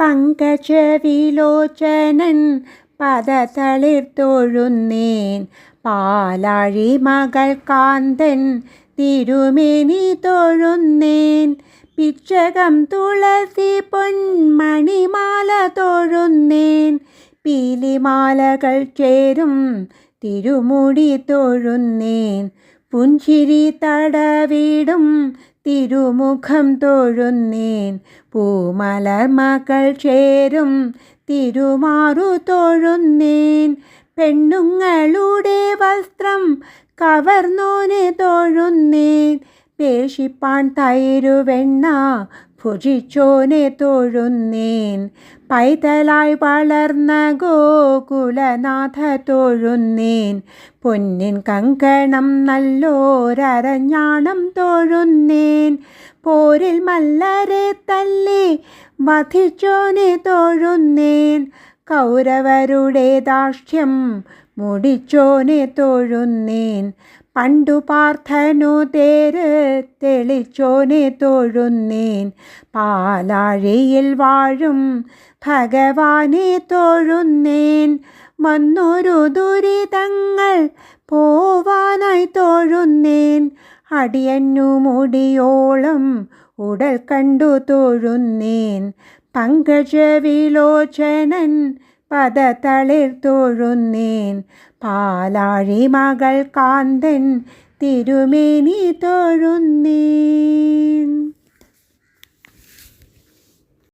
പങ്കജവിലോചനൻ പദതളിർ തൊഴുന്നേൻ. പാലാഴി മകൾ കാന്തൻ തിരുമേനി തൊഴുന്നേൻ. പിച്ചകം തുളസി പൊന്മണിമാല തൊഴുന്നേൻ. പീലിമാലകൾ ചേരും തിരുമുടി തൊഴുന്നേൻ. പുഞ്ചിരി തടവിടും തിരുമുഖം തൊഴുന്നേൻ. പൂമലർ മകൾ ചേരും തിരുമാറു തൊഴുന്നേൻ. പെണ്ണുങ്ങളുടെ വസ്ത്രം കവർന്നോനെ തൊഴുന്നേൻ. പേശിപ്പാൻ തൈരുവെണ്ണ ഭുജിച്ചോനെ തൊഴുന്നേൻ. പൈതലായി വളർന്ന ഗോകുലനാഥ തൊഴുന്നേൻ. പൊന്നിൻ കങ്കണം നല്ലോരഞ്ഞാണം തൊഴുന്നേൻ. പോരിൽ മല്ലരെ തല്ലി വധിച്ചോനെ തൊഴുന്നേൻ. കൗരവരുടെ ദാഷ്ട്യം മുടിച്ചോനെ തൊഴുന്നേൻ. പണ്ടു പാർത്ഥനു തേര് തെളിച്ചോനെ തൊഴുന്നേൻ. പാലാഴിയിൽ വാഴും ഭഗവാനെ തൊഴുന്നേൻ. വന്നൊരു ദുരിതങ്ങൾ പോവാനായി തൊഴുന്നേൻ. അടിയന്നു മുടിയോളം ഉടൽ കണ്ടു തൊഴുന്നേൻ. പങ്കജവിലോചനൻ പദതളിർ തോഴുന്നേൻ. പാലാഴി മകൾ കാന്തൻ തിരുമേനി തൊഴുന്നേൻ.